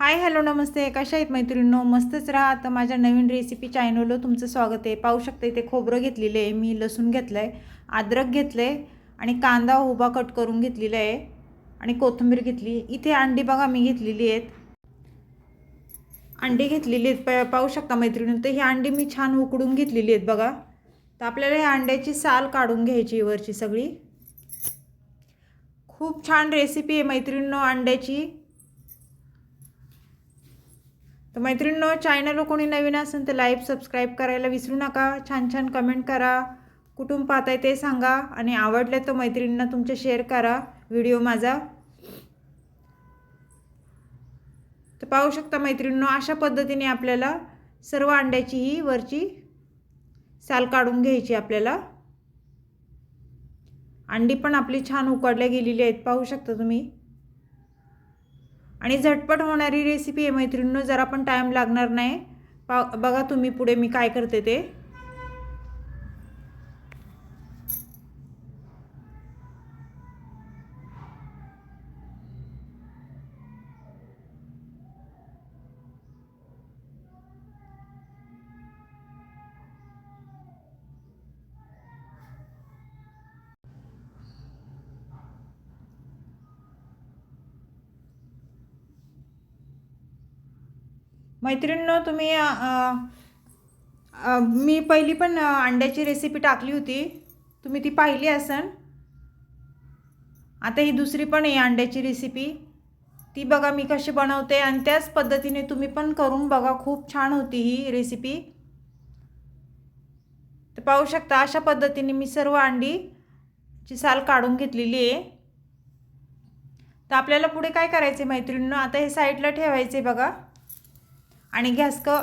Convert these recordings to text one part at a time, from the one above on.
Hi hello नमस्ते. कशा आहेत मैत्रिणींनो? मस्तच राहा. आता माझ्या नवीन रेसिपी चॅनलवर तुमचं स्वागत आहे. पाहू शकता इथे खोबरं घेतलेलं आहे. मी लसूण घेतलं आहे अद्रक घेतलं आहे आणि कांदा उभा कट करून घेतलेला आहे आणि कोथिंबीर घेतली. इथे अंडी बघा मी घेतलेली आहेत. अंडी घेतलेली आहेत. प पाहू शकता मैत्रिणी तर ही अंडी मी छान उकडून घेतलेली आहेत बघा. तर आपल्याला ह्या अंड्याची साल काढून घ्यायची वरची सगळी. खूप छान रेसिपी आहे मैत्रिणींनो अंड्याची. तर मैत्रिणींनो चॅनल कोणी नवीन असेल तर लाईव्ह सबस्क्राईब करायला विसरू नका. छान छान कमेंट करा. कुठून पाहताय ते सांगा. आणि आवडले तर मैत्रिणींना तुमचे शेअर करा. व्हिडिओ माझा. तर पाहू शकता मैत्रिणींनो अशा पद्धतीने आपल्याला सर्व अंड्याची ही वरची साल काढून घ्यायची आपल्याला. अंडी पण आपली छान उकडल्या गेलेली आहेत. पाहू शकता तुम्ही. आणि झटपट होणारी रेसिपी आहे मैत्रिणींनो जरा पण टाईम लागणार नाही. पा बघा तुम्ही पुढे मी काय करते ते. मैत्रिणींनो तुम्ही मी पहिली पण अंड्याची रेसिपी टाकली होती. तुम्ही ती पाहिली असन. आता ही दुसरी पण आहे अंड्याची रेसिपी ती बघा मी कशी बनवते आणि त्याच पद्धतीने तुम्ही पण करून बघा. खूप छान होती ही रेसिपी तर पाहू शकता अशा पद्धतीने मी सर्व अंडीची साल काढून घेतलेली आहे. तर आपल्याला पुढे काय करायचे मैत्रिणीनं? आता हे साईडला ठेवायचे बघा. आणि गॅस क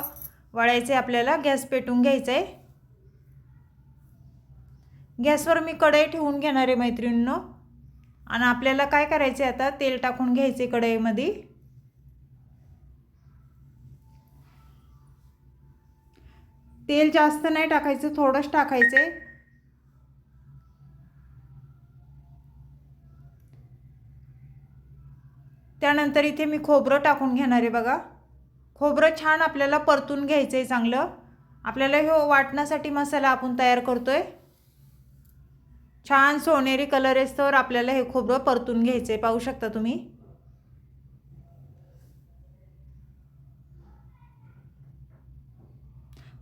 वळायचे आपल्याला गॅस पेटून घ्यायचा आहे गॅसवर मी कढई ठेवून घेणार आहे मैत्रिणींनो. आणि आपल्याला काय करायचं आहे आता? तेल टाकून घ्यायचे कढईमध्ये. तेल जास्त नाही टाकायचं थोडंच टाकायचं आहे त्यानंतर इथे मी खोबरं टाकून घेणार आहे बघा. खोबरं छान आपल्याला परतून घ्यायचं आहे चांगलं. आपल्याला हे वाटण्यासाठी मसाला आपण तयार करतो आहे छान सोनेरी कलर असतोवर आपल्याला हे खोबरं परतून घ्यायचं आहे पाहू शकता तुम्ही?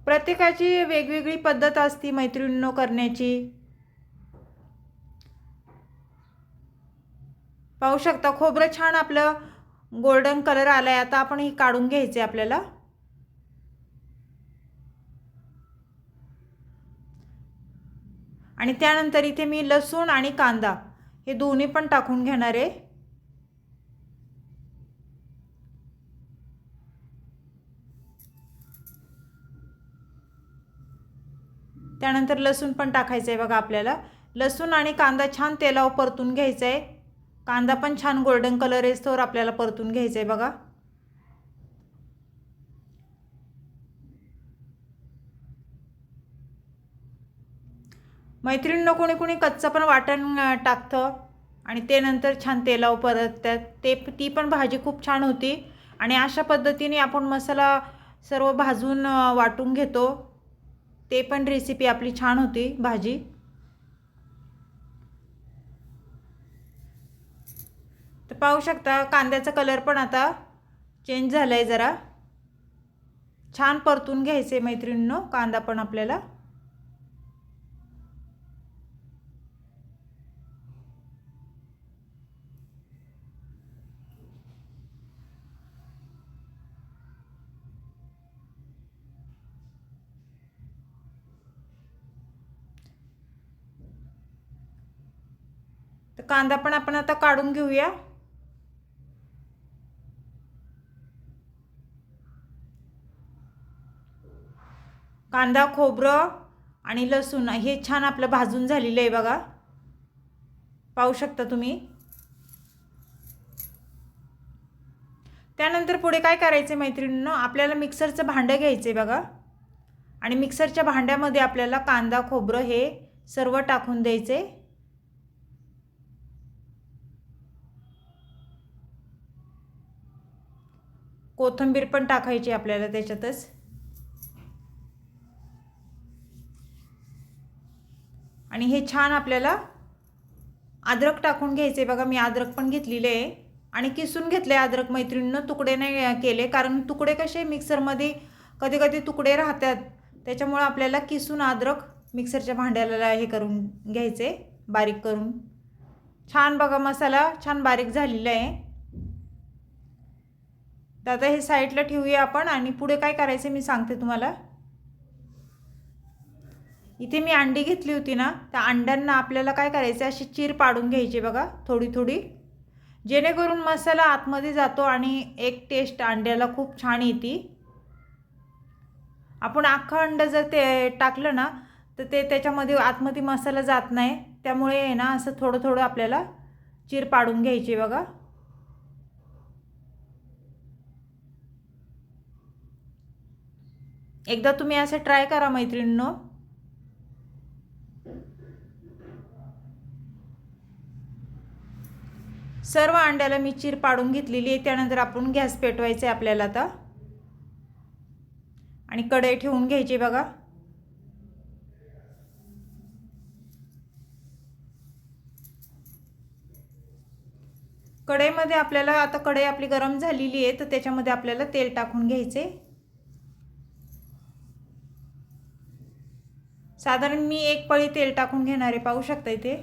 प्रत्येकाची वेगवेगळी पद्धत असती मैत्रिणींनो करण्याची. पाहू शकता खोबरं छान आपलं गोल्डन कलर आला आहे आता आपण ही काढून घ्यायचे आपल्याला. आणि त्यानंतर इथे मी लसूण आणि कांदा हे दोन्ही पण टाकून घेणार आहे. त्यानंतर लसूण पण टाकायचं आहे बघा आपल्याला. लसूण आणि कांदा छान तेलावर परतून घ्यायचा आहे कांदा पण छान गोल्डन कलर येतोवर आपल्याला परतून घ्यायचं आहे बघा. मैत्रिणीनं कोणी कोणी कच्चं पण वाटण टाकतं. आणि ते नंतर छान तेलावर परततात. ते ती पण भाजी खूप छान होती. आणि अशा पद्धतीने आपण मसाला सर्व भाजून वाटून घेतो. ते पण रेसिपी आपली छान होती भाजी तर पाहू शकता कांद्याचा कलर पण आता चेंज झाला आहे जरा. छान परतून घ्यायचे मैत्रिणींनो कांदा पण आपल्याला. तर कांदा पण आपण आता काढून घेऊया. कांदा खोबरं आणि लसूण हे छान आपलं भाजून झालेलं आहे बघा. पाहू शकता तुम्ही. त्यानंतर पुढे काय करायचं मैत्रिणींनो? आपल्याला मिक्सरचं भांडं घ्यायचं आहे बघा. आणि मिक्सरच्या भांड्यामध्ये आपल्याला कांदा खोबरं हे सर्व टाकून द्यायचे कोथिंबीर पण टाकायची आपल्याला त्याच्यातच. आणि हे छान आपल्याला अद्रक टाकून घ्यायचे. बघा मी अद्रक पण घेतलेले आहे. आणि किसून घेतले अद्रक. मैत्रिणीनं तुकडे नाही केले कारण तुकडे कसे मिक्सरमध्ये कधी कधी तुकडे राहतात. त्याच्यामुळं आपल्याला किसून अद्रक मिक्सरच्या भांड्याला हे करून घ्यायचे बारीक करून. छान बघा मसाला छान बारीक झालेला आहे. तर आता हे साईडला ठेवूया आपण. आणि पुढे काय करायचं मी सांगते तुम्हाला. इथे मी अंडी घेतली होती ना त्या अंड्यांना आपल्याला काय करायचं अशी चीर पाडून घ्यायची बघा थोडी थोडी. जेणेकरून मसाला आतमध्ये जातो आणि एक टेस्ट अंड्याला खूप छान येते. आपण अख्खं अंडं जर ते टाकलं ना तर ते त्याच्यामध्ये आतमध्ये मसाला जात नाही. त्यामुळे आहे ना असं थोडं थोडं आपल्याला चीर पाडून घ्यायची बघा. एकदा तुम्ही असं ट्राय करा मैत्रिणींनो. सर्व अंड्याला मी चीर पाडून घेतलेली आहे. त्यानंतर आपण गॅस पेटवायचा आहे आपल्याला आता. आणि कढई ठेवून घ्यायची बघा. कढईमध्ये आपल्याला आता कढई आपली गरम झालेली आहे तर त्याच्यामध्ये आपल्याला तेल टाकून घ्यायचे. साधारण मी एक पळी तेल टाकून घेणारे पाहू शकता इथे.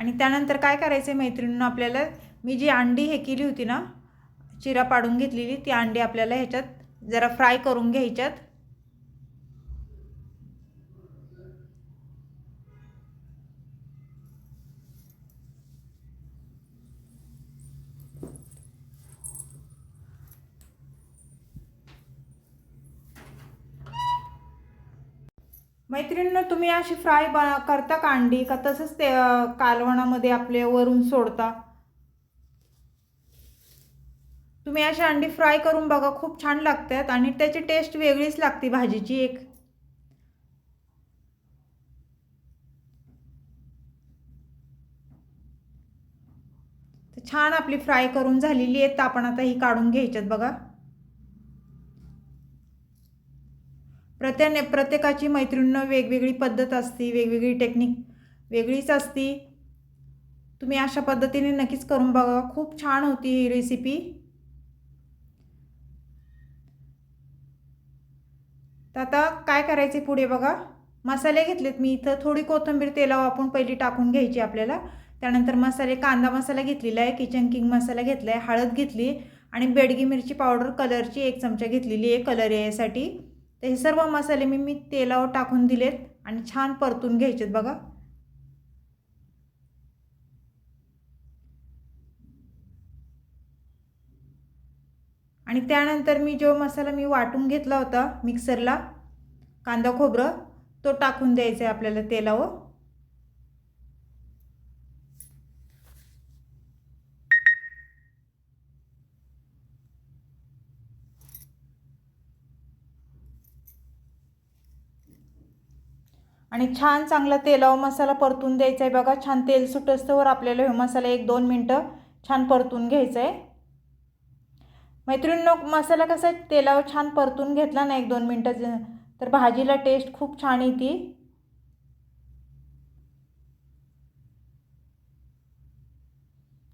आणि त्यानंतर काय करायचं आहे मैत्रिणीनं आपल्याला मी जी अंडी हे केली होती ना चिरा पाडून घेतलेली ती अंडी आपल्याला ह्याच्यात जरा फ्राय करून घ्यायच्यात. मैत्रिणीनं तुम्ही अशी फ्राय ब करता का अंडी? का तसंच ते कालवणामध्ये आपले वरून सोडता? तुम्ही अशी अंडी फ्राय करून बघा खूप छान लागतात आणि त्याची टेस्ट वेगळीच लागते भाजीची एक. छान आपली फ्राय करून झालेली आहेत तर आपण आता ही काढून घ्यायच्यात बघा. प्रत्येने प्रत्येकाची मैत्रिणीनं वेगवेगळी पद्धत असते वेगवेगळी टेक्निक वेगळीच असती. तुम्ही अशा पद्धतीने नक्कीच करून बघा. खूप छान होती ही रेसिपी तर आता काय करायचे पुढे बघा. मसाले घेतलेत मी इथं. थोडी कोथिंबीर तेलावर आपण पहिली टाकून घ्यायची आपल्याला. त्यानंतर मसाले कांदा मसाला घेतलेला आहे. किचन किंग मसाला घेतला आहे हळद घेतली. आणि बेडगी मिरची पावडर कलरची एक चमचा घेतलेली आहे. कलर यासाठी. तर हे सर्व मसाले मी मी तेलावर टाकून दिलेत आणि छान परतून घ्यायचेत बघा. आणि त्यानंतर मी जो मसाला मी वाटून घेतला होता मिक्सरला कांदा खोबरं तो टाकून द्यायचा आहे आपल्याला तेलावर. आणि छान चांगला तेलाव मसाला परतून द्यायचा आहे बघा. छान तेल सुटस्तवर आपल्याला हे मसाला एक दोन मिनटं छान परतून घ्यायचा आहे मैत्रिणींनो मसाला कसा तेलावर छान परतून घेतला ना एक दोन मिनटं तर भाजीला टेस्ट खूप छान येते.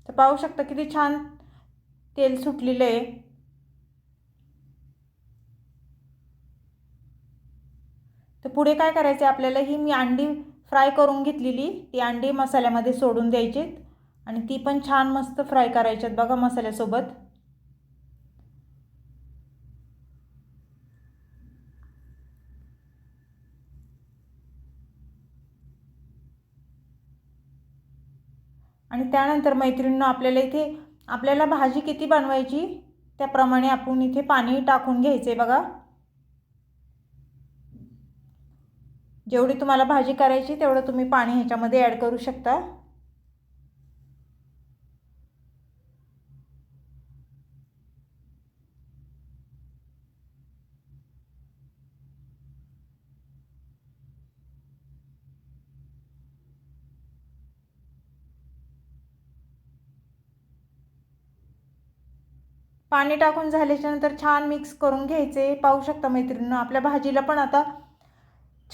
तर पाहू शकता किती छान तेल सुटलेलं आहे. तर पुढे काय करायचं आहे आपल्याला? ही मी अंडी फ्राय करून घेतलेली. ती अंडी मसाल्यामध्ये सोडून द्यायची आणि ती पण छान मस्त फ्राय करायच्यात बघा मसाल्यासोबत. आणि त्यानंतर मैत्रिणींना आपल्याला इथे आपल्याला भाजी किती बनवायची? त्याप्रमाणे आपण इथे पाणी टाकून घ्यायचं आहे बघा. जेवढी तुम्हाला भाजी करायची तेवढं तुम्ही पाणी ह्याच्यामध्ये ॲड करू शकता. पाणी टाकून झाल्याच्यानंतर छान मिक्स करून घ्यायचे. पाहू शकता मैत्रिणीनं आपल्या भाजीला पण आता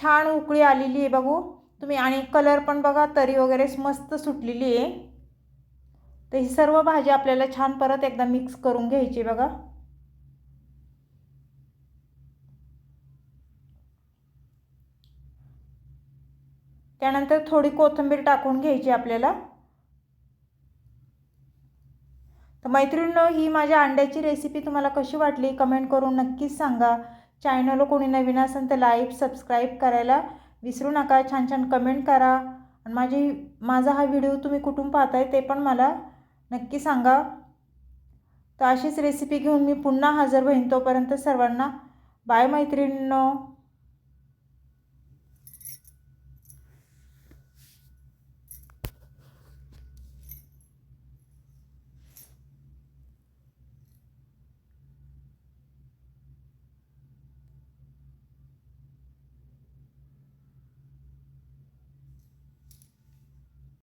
छान उकळी आलेली आहे बघू. तुम्ही आणि कलर पण बघा तरी वगैरे मस्त सुटलेली आहे. तर ही सर्व भाजी आपल्याला छान परत एकदा मिक्स करून घ्यायची बघा. त्यानंतर थोडी कोथिंबीर टाकून घ्यायची आपल्याला. तर मैत्रिणीनं ही माझ्या अंड्याची रेसिपी तुम्हाला कशी वाटली? कमेंट करून नक्कीच सांगा. चॅनल कोणी नवीन असेल तर लाईक सबस्क्राईब करायला विसरू नका. छान छान कमेंट करा. आणि माझी माझा हा व्हिडिओ तुम्ही कुठून पाहताय ते पण मला नक्की सांगा. तर अशीच रेसिपी घेऊन मी पुन्हा हजर होईन तोपर्यंत सर्वांना बाय मैत्रिणींनो.